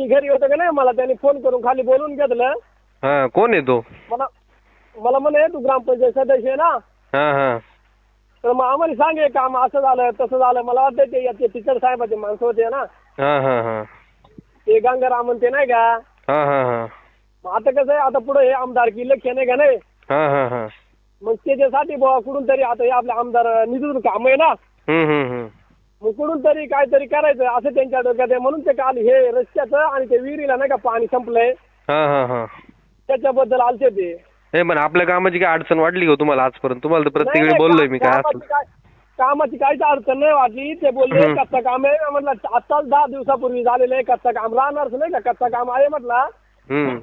मी घरी होतो का नाही मला त्यांनी फोन करून खाली बोलून घेतलं. हा कोण आहे तो? मला मला म्हणे तू ग्रामपंचायत सदस्य आहे ना. हा हा. तर मग आम्हाला सांगे काम असं झालं तसं झालं. मला वाटतं ते याचे टीचर साहेबाचे माणसं होते ना. हा हा हा. ते गंगारामन ते नाही का? हा हा हा. मग आता कसं आहे आता पुढे हे आहे का नाही हा हा हा. मग त्याच्यासाठी बुवा कुठून तरी आता हे आपले आमदार निधून काम आहे ना. हम्म हम्म हम्म. कुठून तरी काहीतरी करायचं असं त्यांच्या डोक्यात आहे. म्हणून ते काल हे रस्त्याचं आणि ते विहिरीला नाही का पाणी संपलंय. हा हा हा. त्याच्याबद्दल आलते ते. हे पण आपल्या कामाची काय अडचण वाटली का तुम्हाला आजपर्यंत? तुम्हाला तर प्रत्येक नाही, वेळी नाही, बोललोय मी काय कामाची असं काय- कामाची काहीच अडचण नाही वाटली. ते बोलले हम्म. कच्चं काम आहे. म्हटलं आत्ताच दहा दिवसापूर्वी झालेलं आहे कच्चं काम. राहणारच नाही का कच्चं काम आहे म्हटलं. हम्म.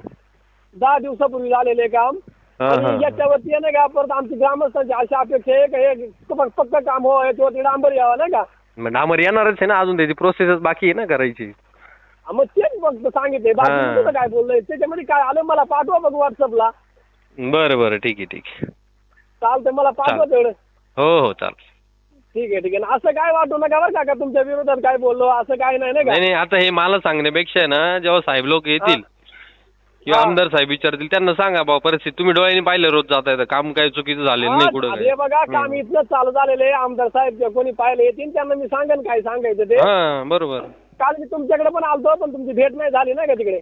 दहा दिवसापूर्वी झालेलं आहे काम. हा, हा, हा. याच्यावरती आहे नाही का परत आमची ग्रामस्थांची अशी अपेक्षा आहे का हे पक्क काम हो याच्यावरती डांबर यावं नाही का? मग डांबर येणारच आहे ना अजून त्याची प्रोसेसच बाकी आहे ना करायची. हा, मग तेच फक्त सांगितले बाकी हा. काय बोललोय? त्याच्यामध्ये काय आलं मला पाठवा बघ व्हॉट्सअपला बरं बरं ठीक आहे ठीक आहे. चालतंय मला पाठवा तेवढं. हो हो चाल. ठीक आहे ठीक आहे. ना असं काय वाटू नका बरं का का तुमच्या विरोधात काय बोललो असं काय नाही नाही नाही का? नाही आता हे मला सांगण्यापेक्षा आहे ना जेव्हा साहेब लोक येतील किंवा. आमदार साहेब विचारतील त्यांना सांगा बाबा परिस्थिती तुम्ही डोळ्याने पाहिलं रोज जाता येतं काम काय चुकीचं झालेलं नाही कुठं हा, काय बघा काम. इथनं चालू झालेलं आहे. आमदार साहेब जे कोणी पाहिले येतील त्यांना मी सांगेन काय सांगायचं ते. हा बरोबर. काल मी तुमच्याकडे पण आलतो पण तुमची भेट नाही झाली नाही का तिकडे?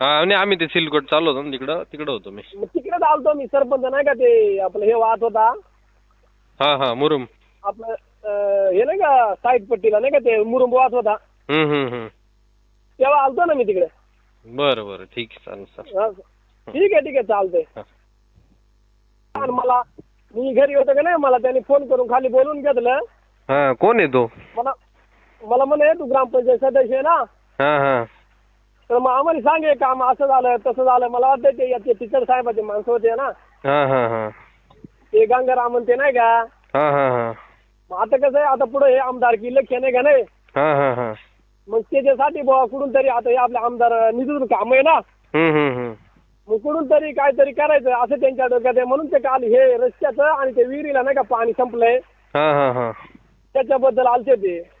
हा आणि आम्ही ते सिलकोट चालू होतो ना तिकडं तिकडं होतो मी. मग तिकडेच आलतो मी सरपंच नाही का ते आपलं हे वाहत होता. हा हा मुरुम. आपलं अं, हे नाही का साईड पट्टीला नाही का ते मुरुंब वाहत होता. हम्म हम्म हम्म. तेव्हा आलतो ना मी तिकडे. बरं बरं. ठीक आहे चालेल हा. ठीक आहे ठीक आहे चालतंय. हा. आणि मला मी घरी होतो का नाही मला त्यांनी फोन करून खाली बोलून घेतलं. हा कोण आहे तो? मला मला म्हणे तू ग्रामपंचायत सदस्य आहे ना. हा हा. तर मग आम्हाला सांगे काम असं झालं तसं झालं. मला वाटतं ते याचे टीचर साहेबाचे माणसं होते ना. हा हा हा. ते गंगारामन ते नाही का? हा हा हा. मग आता कसं आहे आता पुढे हे आमदारकी इलेक्शन आहे का नाही? हा हा हा. त्याच्यासाठी बुवा कुठून तरी आता हे आपले आमदार निधून काम आहे ना. हम्म हम्म हम्म. मग कुठून तरी काहीतरी करायचं असं त्यांच्या डोक्यात आहे. म्हणून ते काल हे रस्त्याचं आणि ते विहिरीला नाही का पाणी संपलंय. हा हा हा. त्याच्याबद्दल आलते ते.